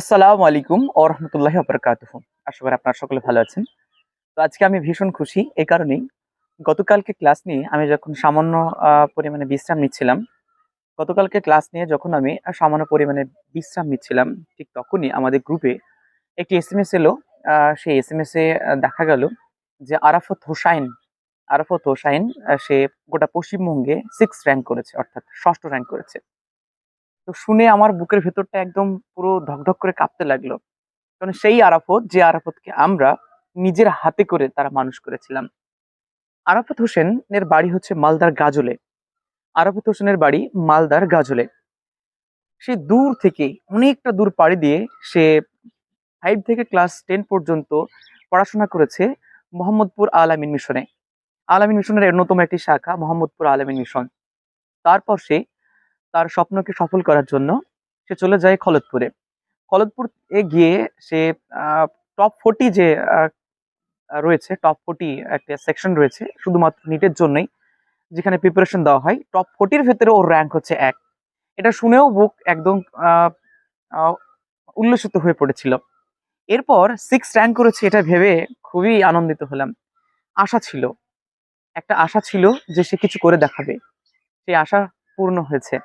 আসসালামু আলাইকুম ও রহমতুল্লাহি আবরকাতুহ আশা করি আপনারা সকলে ভালো আছেন। তো আজকে আমি ভীষণ খুশি এই কারণেই। গতকালকে ক্লাস নিয়ে আমি যখন সামান্য পরিমাণে বিশ্রাম নিচ্ছিলাম, গতকালকে ক্লাস নিয়ে যখন আমি সামান্য পরিমাণে বিশ্রাম নিচ্ছিলাম, ঠিক তখনই আমাদের গ্রুপে একটি এস এম এস এলো সেই এস এম এস এ দেখা গেল যে আরাফত হোসাইন আরাফত হোসাইন সে গোটা পশ্চিমবঙ্গে সিক্স র্যাঙ্ক করেছে, অর্থাৎ ষষ্ঠ র্যাঙ্ক করেছে। তো শুনে আমার বুকের ভেতরটা একদম পুরো ধকধক করে কাঁপতে লাগল। কারণ সেই আরাফত, যে আরাফতকে আমরা নিজের হাতে করে তারা মানুষ করেছিলাম। আরাফত হোসেন এর বাড়ি হচ্ছে মালদার গাজলে। আরাফত হোসেনের বাড়ি মালদার গাজলে। সে দূর থেকে অনেকটা দূর পাড়ি দিয়ে সে ফাইভ থেকে ক্লাস টেন পর্যন্ত পড়াশোনা করেছে মোহাম্মদপুর আলামিন মিশনে। আলামিন মিশনের অন্যতম একটি শাখা মোহাম্মদপুর আলামিন মিশন। তারপর সে তার স্বপ্নকে সফল করার জন্য সে চলে যায় খলদপুরে খলদপুর এ গিয়ে সে টপ ফোর্টি যে রয়েছে টপ ফোর্টি একটা সেকশন রয়েছে, শুধুমাত্র নিটের জন্যই, যেখানে প্রিপারেশন দেওয়া হয় টপ ফোর্টির ভেতরে ওর র্যাঙ্ক হচ্ছে এক। এটা শুনেও বুক একদম উল্লসিত হয়ে পড়েছিল। এরপর সিক্স র্যাঙ্ক করেছে এটা ভেবে খুবই আনন্দিত হলাম। আশা ছিল, একটা আশা ছিল যে সে কিছু করে দেখাবে। সেই আশা পূর্ণ হয়েছে।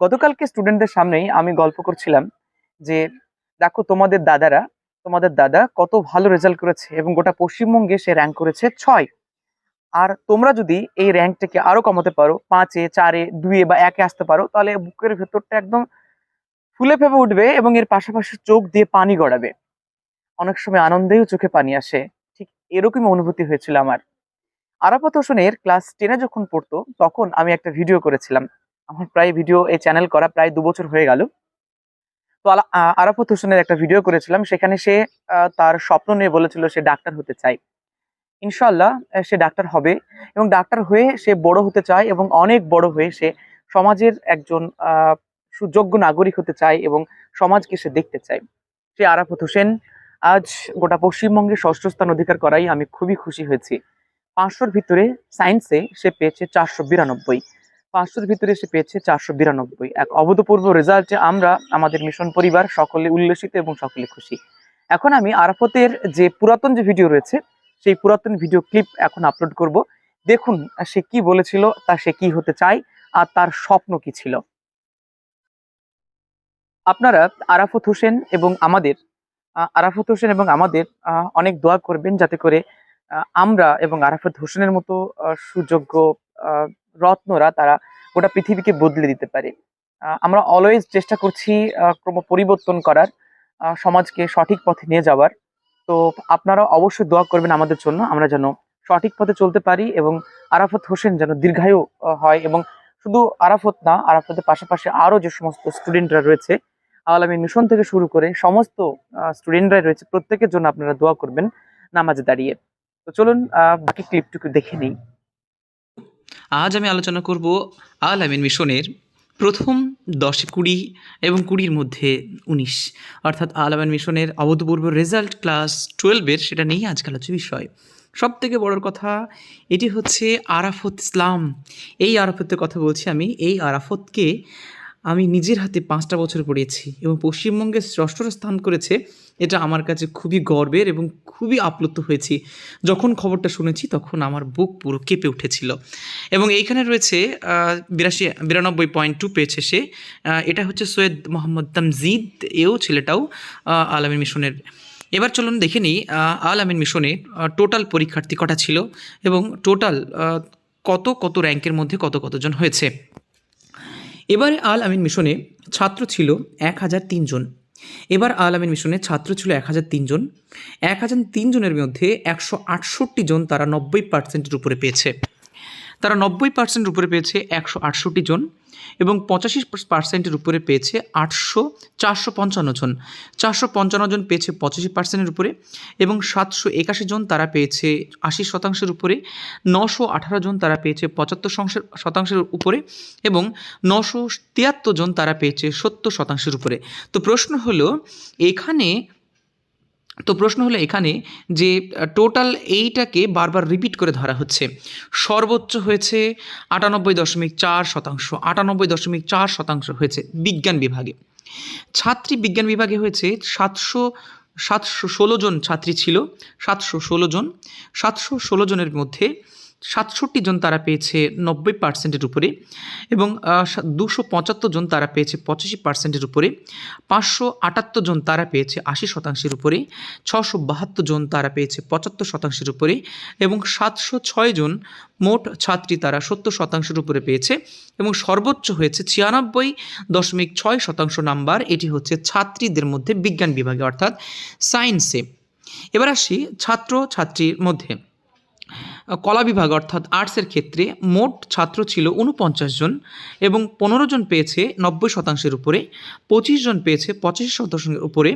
গতকালকে স্টুডেন্টদের সামনেই আমি গল্প করছিলাম যে, দেখো তোমাদের দাদারা, তোমাদের দাদা কত ভালো রেজাল্ট করেছে এবং গোটা পশ্চিমবঙ্গে সে র্যাঙ্ক করেছে ছয়। আর তোমরা যদি এই র্যাঙ্কটাকে আরও কমাতে পারো, পাঁচে, চারে দুইয়ে বা একে আসতে পারো, তাহলে বুকের ভেতরটা একদম ফুলে ফেপে উঠবে এবং এর পাশাপাশি চোখ দিয়ে পানি গড়াবে। অনেক সময় আনন্দেও চোখে পানি আসে। ঠিক এরকমই অনুভূতি হয়েছিল আমার। আরাফাত হোসেনের ক্লাস টেনে যখন পড়তো, তখন আমি একটা ভিডিও করেছিলাম। আমার প্রায় ভিডিও এই চ্যানেল করা প্রায় দু বছর হয়ে গেল। তো আলা- আ- হোসেনের একটা ভিডিও করেছিলাম, সেখানে সে তার স্বপ্ন নিয়ে বলেছিল সে ডাক্তার হতে চায় ইনশাল্লাহ সে ডাক্তার হবে এবং ডাক্তার হয়ে সে বড় হতে চায় এবং অনেক বড় হয়ে সে সমাজের একজন সুযোগ্য নাগরিক হতে চায় এবং সমাজকে সে দেখতে চায়। সে আরাফাত হোসেন, আজ গোটা পশ্চিমবঙ্গে ষষ্ঠ স্থান অধিকার করাই আমি খুবই খুশি হয়েছি। পাঁচশোর ভিতরে সায়েন্সে সে পেয়েছে চারশো বিরানব্বই। পাঁচশোর ভিতরে সে পেয়েছে চারশো বিরানব্বই। এক অভূতপূর্ব রেজাল্টে আমরা, আমাদের মিশন পরিবার সকলে উল্লসিত এবং সকলে খুশি। এখন আমি আরাফতের যে পুরাতন যে ভিডিও রয়েছে, সেই পুরাতন ভিডিও ক্লিপ এখন আপলোড করব। দেখুন, সে কি বলেছিল, তা সে কি হতে চায়, আর তার স্বপ্ন কি ছিল। আপনারা আরাফত হোসেন এবং আমাদের আরাফত হোসেন এবং আমাদের অনেক দোয়া করবেন যাতে করে আমরা এবং আরাফত হোসেনের মতো সুযোগ্য রত্নরা তারা গোটা পৃথিবীকে বদলে দিতে পারে। আমরা অলওয়েজ চেষ্টা করছি ক্রম পরিবর্তন করার সমাজকে সঠিক পথে নিয়ে যাওয়ার। তো আপনারা অবশ্যই দোয়া করবেন আমাদের জন্য, আমরা যেন সঠিক পথে চলতে পারি এবং আরাফত হোসেন যেন দীর্ঘায়ু হয় এবং শুধু আরাফত না, আরাফতের পাশাপাশি আরও যে সমস্ত স্টুডেন্টরা রয়েছে আলামী মিশন থেকে শুরু করে সমস্ত স্টুডেন্টরা রয়েছে, প্রত্যেকের জন্য আপনারা দোয়া করবেন নামাজে দাঁড়িয়ে। তো চলুন বাকি ক্লিপটুকু দেখে নিই। আজ আমি আলোচনা করব আল আমিন মিশনের প্রথম দশ কুড়ি এবং কুড়ির মধ্যে উনিশ। অর্থাৎ আল আমিন মিশনের অভূতপূর্ব রেজাল্ট ক্লাস টুয়েলভের সেটা নিয়েই আজকাল হচ্ছে বিষয়। সব থেকে বড়োর কথা, এটি হচ্ছে আরাফত ইসলাম। এই আরাফতের কথা বলছি আমি। এই আরাফতকে আমি নিজের হাতে পাঁচটা বছর পড়িয়েছি এবং পশ্চিমবঙ্গে ষষ্ঠ স্থান করেছে এটা আমার কাছে খুবই গর্বের এবং খুবই আপ্লুত হয়েছি। যখন খবরটা শুনেছি তখন আমার বুক পুরো কেঁপে উঠেছিল। এবং এইখানে রয়েছে বিরাশি বিরানব্বই পয়েন্ট টু পেয়েছে সে এটা হচ্ছে সৈয়দ মোহাম্মদ তামজিদ এও ছেলেটাও আহ, আল আমিন মিশনের। এবার চলুন দেখে নিই আল আমিন মিশনে টোটাল পরীক্ষার্থী কটা ছিল এবং টোটাল কত কত র্যাঙ্কের মধ্যে কত কতজন হয়েছে? এবারে আল আমিন মিশনে ছাত্র ছিল এক হাজার তিনজন এবার আল আমিন মিশনে ছাত্র ছিল এক হাজার তিনজন এক হাজার তিনজনের মধ্যে একশো আটষট্টি জন তারা নব্বই পার্সেন্টের উপরে পেয়েছে। তারা নব্বই পার্সেন্টের উপরে পেয়েছে একশো আটষট্টি জন। এবং পঁচাশি পার্সেন্টের উপরে পেয়েছে আটশো চারশো পঞ্চান্ন জন। চারশো পঞ্চান্ন জন পেয়েছে পঁচাশি পার্সেন্টের উপরে এবং সাতশো একাশি জন তারা পেয়েছে আশি শতাংশের উপরে, নশো আঠারো জন তারা পেয়েছে পঁচাত্তর শতাংশের শতাংশের উপরে এবং নশো তিয়াত্তর জন তারা পেয়েছে সত্তর শতাংশের উপরে। তো প্রশ্ন হলো, এখানে তো প্রশ্ন হলো এখানে যে টোটাল এইটাকে বারবার রিপিট করে ধরা হচ্ছে। সর্বোচ্চ হয়েছে আটানব্বই দশমিক চার শতাংশ, আটানব্বই দশমিক চার শতাংশ হয়েছে বিজ্ঞান বিভাগে। ছাত্রী বিজ্ঞান বিভাগে হয়েছে সাতশো সাতশো ষোলো জন ছাত্রী ছিল, সাতশো ষোলো জন। সাতশো ষোলো জনের মধ্যে সাতষট্টি জন তারা পেয়েছে নব্বই পার্সেন্টের উপরে এবং দুশো পঁচাত্তর জন তারা পেয়েছে পঁচাশি পার্সেন্টের উপরে, পাঁচশো আটাত্তর জন তারা পেয়েছে আশি শতাংশের উপরে, ছশো বাহাত্তর জন তারা পেয়েছে পঁচাত্তর শতাংশের উপরে এবং সাতশো ছয় জন মোট ছাত্রী তারা সত্তর শতাংশের উপরে পেয়েছে এবং সর্বোচ্চ হয়েছে ছিয়ানব্বই দশমিক ছয় শতাংশ নাম্বার, এটি হচ্ছে ছাত্রীদের মধ্যে বিজ্ঞান বিভাগে, অর্থাৎ সায়েন্সে। এবার আসি ছাত্র ছাত্রীর মধ্যে। কলা বিভাগ, অর্থাৎ আর্টসের ক্ষেত্রে মোট ছাত্র ছিল উনপঞ্চাশ জন এবং পনেরো জন পেয়েছে নব্বই শতাংশের উপরে, পঁচিশ জন পেয়েছে পঁচাশি শতাংশের উপরে,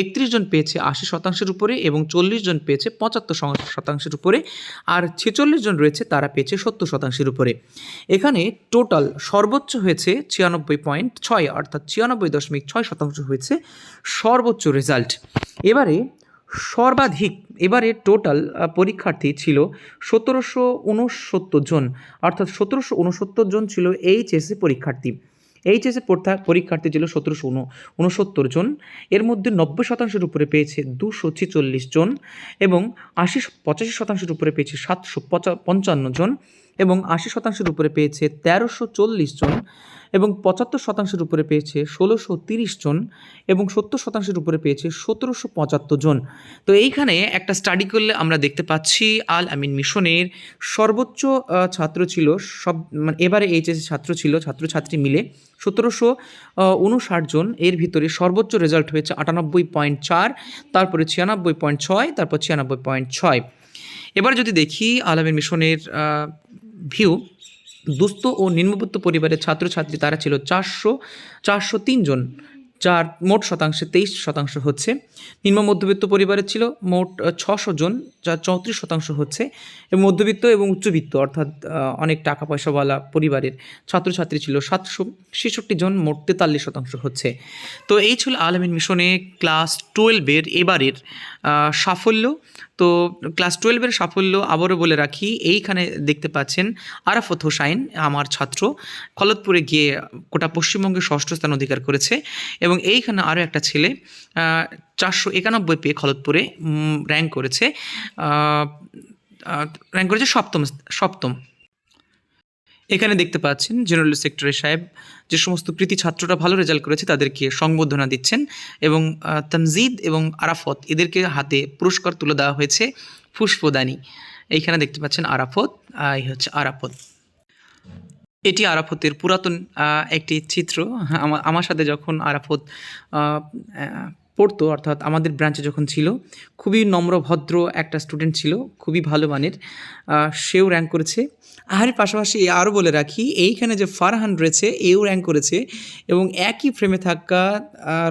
একত্রিশ জন পেয়েছে আশি শতাংশের উপরে এবং চল্লিশ জন পেয়েছে পঁচাত্তর শতাংশের উপরে, আর ছেচল্লিশ জন রয়েছে তারা পেয়েছে সত্তর শতাংশের উপরে। এখানে টোটাল সর্বোচ্চ হয়েছে ছিয়ানব্বই পয়েন্ট ছয়, অর্থাৎ ছিয়ানব্বই দশমিক ছয় শতাংশ হয়েছে সর্বোচ্চ রেজাল্ট এবারে সর্বাধিক, এবারে টোটাল পরীক্ষার্থী ছিল সতেরোশো উনসত্তর জন, অর্থাৎ সতেরোশো উনসত্তর জন ছিল এইচএসসি পরীক্ষার্থী। এইচএসসি পরীক্ষার্থী ছিল সতেরোশো উন, উনসত্তর জন। এর মধ্যে নব্বই শতাংশের উপরে পেয়েছে দুশো ছেচল্লিশ জন এবং আশি পঁচাশি শতাংশের উপরে পেয়েছে সাতশো পঞ্চান্ন জন। এবং আশি শতাংশের উপরে পেয়েছে তেরোশো চল্লিশ জন এবং পঁচাত্তর শতাংশের উপরে পেয়েছে ষোলোশো তিরিশ জন এবং সত্তর শতাংশের উপরে পেয়েছে সতেরোশো পঁচাত্তর জন। তো এইখানে একটা স্টাডি করলে আমরা দেখতে পাচ্ছি আল আমিন মিশনের সর্বোচ্চ ছাত্র ছিল সব মানে এবারে এইচএসি ছাত্র ছিল, ছাত্রছাত্রী মিলে সতেরোশো উনষাট জন। এর ভিতরে সর্বোচ্চ রেজাল্ট হয়েছে আটানব্বই পয়েন্ট চার, তারপরে ছিয়ানব্বই পয়েন্ট ছয়, তারপর ছিয়ানব্বই পয়েন্ট ছয়। এবার যদি দেখি আলামিন মিশনের ভিউ দুস্থ ও নিম্নবিত্ত পরিবারের ছাত্রছাত্রী তারা ছিল চারশো চারশো জন। যার মোট শতাংশে তেইশ শতাংশ হচ্ছে। নিম্ন মধ্যবিত্ত পরিবারের ছিল মোট ছশো জন যার চৌত্রিশ শতাংশ হচ্ছে। এবং মধ্যবিত্ত এবং উচ্চবিত্ত, অর্থাৎ অনেক টাকা পয়সাওয়ালা পরিবারের ছাত্রছাত্রী ছিল সাতশো ছেষট্টি জন, মোট তেতাল্লিশ শতাংশ হচ্ছে। তো এই ছিল আলমিন মিশনে ক্লাস টুয়েলভের এবারের সাফল্য। তো ক্লাস টুয়েলভের সাফল্য আবারও বলে রাখি, এইখানে দেখতে পাচ্ছেন আরাফত হোসাইন, আমার ছাত্র। খলতপুরে গিয়ে গোটা পশ্চিমবঙ্গে ষষ্ঠ স্থান অধিকার করেছে এবং এইখানে আরও একটা ছেলে চারশো একানব্বই পেয়ে খলতপুরে র্যাঙ্ক করেছে। র্যাঙ্ক করেছে সপ্তম সপ্তম। এখানে দেখতে পাচ্ছেন জেনারেল সেক্টরের সাহেব যে সমস্ত কৃতি ছাত্ররা ভালো রেজাল্ট করেছে তাদেরকে সংবর্ধনা দিচ্ছেন এবং তামজিদ এবং আরাফত এদেরকে হাতে পুরস্কার তুলে দেওয়া হয়েছে পুষ্পদানি এইখানে দেখতে পাচ্ছেন আরাফত এই হচ্ছে আরাফত। এটি আরাফতের পুরাতন একটি চিত্র। আমার সাথে যখন আরাফত পড়তো, অর্থাৎ আমাদের ব্রাঞ্চে যখন ছিল, খুবই নম্র, ভদ্র একটা স্টুডেন্ট ছিল, খুবই ভালো মানের সেও র্যাঙ্ক করেছে। আর পাশাপাশি আরও বলে রাখি, এইখানে যে ফারহান রয়েছে, এও র্যাঙ্ক করেছে এবং একই ফ্রেমে থাকা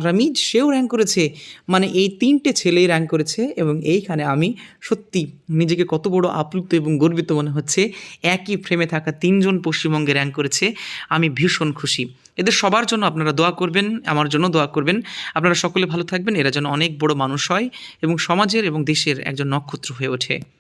রামিজ, সেও র্যাঙ্ক করেছে। মানে এই তিনটে ছেলেই র্যাঙ্ক করেছে এবং এইখানে আমি সত্যি নিজেকে কত বড় আপ্লুত এবং গর্বিত মনে হচ্ছে, একই ফ্রেমে থাকা তিনজন পশ্চিমবঙ্গে র্যাঙ্ক করেছে। আমি ভীষণ খুশি। এদের সবার জন্য আপনারা দোয়া করবেন, আমার জন্য দোয়া করবেন। আপনারা সকলে ভালো থাকবেন, এরা যেন অনেক বড় মানুষ হয় এবং সমাজের এবং দেশের একজন নক্ষত্র হয়ে ওঠে।